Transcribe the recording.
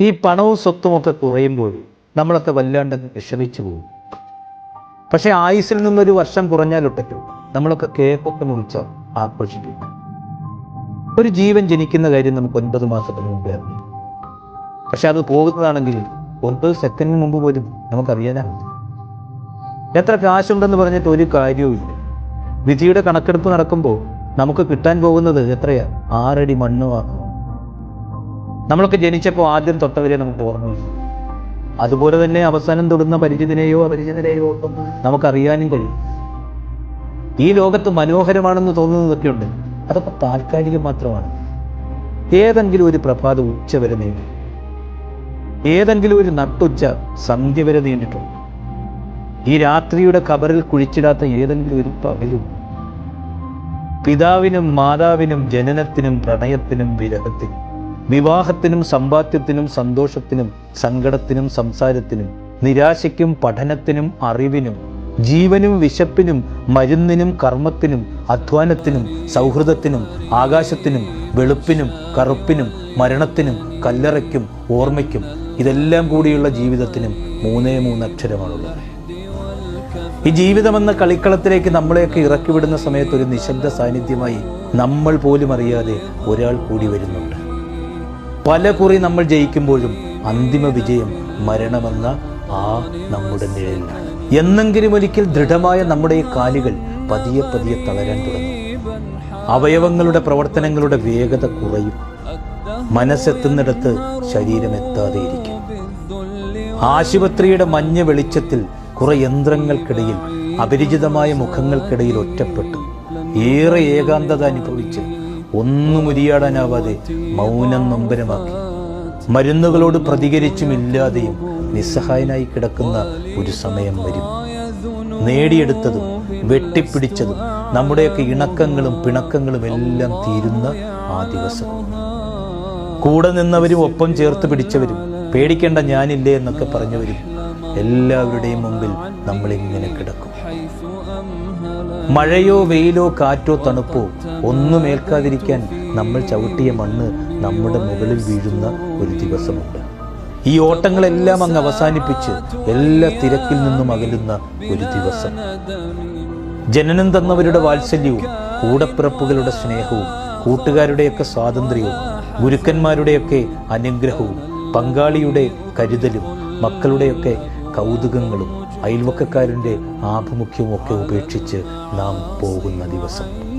ഈ പണവും സ്വത്തുമൊക്കെ കുറയുമ്പോൾ നമ്മളൊക്കെ വല്ലാണ്ട് വിഷമിച്ചു പോകും. പക്ഷേ ആയുസിൽ നിന്നൊരു വർഷം കുറഞ്ഞാലൊട്ടറ്റും നമ്മളൊക്കെ കേക്കൊക്കെ മുറിച്ച് ആഘോഷിക്കും. ഒരു ജീവൻ ജനിക്കുന്ന കാര്യം നമുക്ക് ഒൻപത് മാസത്തിന് മുമ്പേ അറിയാം. പക്ഷെ അത് പോകുന്നതാണെങ്കിൽ ഒൻപത് സെക്കൻഡിന് മുമ്പ് പോലും നമുക്കറിയാനാണ് എത്ര കാശുണ്ടെന്ന് പറഞ്ഞിട്ട് ഒരു കാര്യവുമില്ല വിധിയുടെ കണക്കെടുപ്പ് നടക്കുമ്പോൾ നമുക്ക് കിട്ടാൻ പോകുന്നത് എത്രയാ? ആറടി മണ്ണുമാണ്. നമ്മളൊക്കെ ജനിച്ചപ്പോൾ ആദ്യം തൊട്ടവരെ നമുക്ക് ഓർമ്മയുണ്ട്. അതുപോലെ തന്നെ അവസാനം തൊടുന്ന പരിചിതനെയോ അപരിചിതനെയോ നമുക്കറിയാനും കഴിയും. ഈ ലോകത്ത് മനോഹരമാണെന്ന് തോന്നുന്നതൊക്കെ ഉണ്ട് അതൊക്കെ താൽക്കാലികം മാത്രമാണ്. ഏതെങ്കിലും ഒരു പ്രഭാത ഉച്ച വരെ നീണ്ടു. ഏതെങ്കിലും ഒരു നട്ടുച്ച സന്ധ്യ വരെ നീണ്ടിട്ടുണ്ട് ഈ രാത്രിയുടെ കബറിൽ കുഴിച്ചിടാത്ത ഏതെങ്കിലും ഒരു പകലും പിതാവിനും മാതാവിനും ജനനത്തിനും പ്രണയത്തിനും വിരഹത്തിനും വിവാഹത്തിനും സമ്പാദ്യത്തിനും സന്തോഷത്തിനും സങ്കടത്തിനും സംസാരത്തിനും നിരാശയ്ക്കും പഠനത്തിനും അറിവിനും ജീവനും വിശപ്പിനും മരുന്നിനും കർമ്മത്തിനും അധ്വാനത്തിനും സൗഹൃദത്തിനും ആകാശത്തിനും വെളുപ്പിനും കറുപ്പിനും മരണത്തിനും കല്ലറയ്ക്കും ഓർമ്മയ്ക്കും ഇതെല്ലാം കൂടിയുള്ള ജീവിതത്തിനും മൂന്നേ മൂന്ന് അക്ഷരമാണുള്ളത്. ഈ ജീവിതമെന്ന കളിക്കളത്തിലേക്ക് നമ്മളെയൊക്കെ ഇറക്കിവിടുന്ന സമയത്ത് ഒരു നിശബ്ദ സാന്നിധ്യമായി നമ്മൾ പോലും അറിയാതെ ഒരാൾ കൂടി വരുന്നുണ്ട്. പല കുറി നമ്മൾ ജയിക്കുമ്പോഴും അന്തിമ വിജയം മരണമെന്ന ആ നമ്മുടെ നിഴലിലാണ് എന്നെങ്കിലും ഒരിക്കൽ ദൃഢമായ നമ്മുടെ ഈ കാലുകൾ പതിയെ പതിയെ തളരാൻ തുടങ്ങും. അവയവങ്ങളുടെ പ്രവർത്തനങ്ങളുടെ വേഗത കുറയും. മനസ്സെത്തുന്നിടത്ത് ശരീരം എത്താതെ ഇരിക്കും. ആശുപത്രിയുടെ മഞ്ഞ വെളിച്ചത്തിൽ കുറെ യന്ത്രങ്ങൾക്കിടയിൽ അപരിചിതമായ മുഖങ്ങൾക്കിടയിൽ ഒറ്റപ്പെട്ടു. ഏറെ ഏകാന്തത അനുഭവിച്ച് ഒന്നും ഉരിയാടാനാവാതെ മൗനം നൊമ്പരമാക്കി. മരുന്നുകളോട് പ്രതികരിച്ചുമില്ലാതെയും നിസ്സഹായനായി കിടക്കുന്ന ഒരു സമയം വരും. നേടിയെടുത്തതും വെട്ടിപ്പിടിച്ചതും നമ്മുടെയൊക്കെ ഇണക്കങ്ങളും പിണക്കങ്ങളും എല്ലാം തീരുന്ന ആ ദിവസം. കൂടെ നിന്നവരും ഒപ്പം ചേർത്ത് പിടിച്ചവരും പേടിക്കേണ്ട ഞാനില്ലേ എന്നൊക്കെ പറഞ്ഞവരും എല്ലാവരുടെയും മുമ്പിൽ നമ്മളിങ്ങനെ കിടക്കും. മഴയോ വെയിലോ കാറ്റോ തണുപ്പോ ഒന്നും ഏൽക്കാതിരിക്കാൻ നമ്മൾ ചവിട്ടിയ മണ്ണ് നമ്മുടെ മുകളിൽ വീഴുന്ന ഒരു ദിവസമുണ്ട്. ഈ ഓട്ടങ്ങളെല്ലാം അങ്ങ് അവസാനിപ്പിച്ച് എല്ലാ തിരക്കിൽ നിന്നും അകലുന്ന ഒരു ദിവസം. ജനനം തന്നവരുടെ വാത്സല്യവും കൂടപ്പിറപ്പുകളുടെ സ്നേഹവും കൂട്ടുകാരുടെയൊക്കെ സ്വാതന്ത്ര്യവും ഗുരുക്കന്മാരുടെയൊക്കെ അനുഗ്രഹവും പങ്കാളിയുടെ കരുതലും മക്കളുടെയൊക്കെ കൗതുകങ്ങളും അയൽവക്കക്കാരന്റെ ആഭിമുഖ്യവും ഒക്കെ ഉപേക്ഷിച്ച് നാം പോകുന്ന ദിവസം.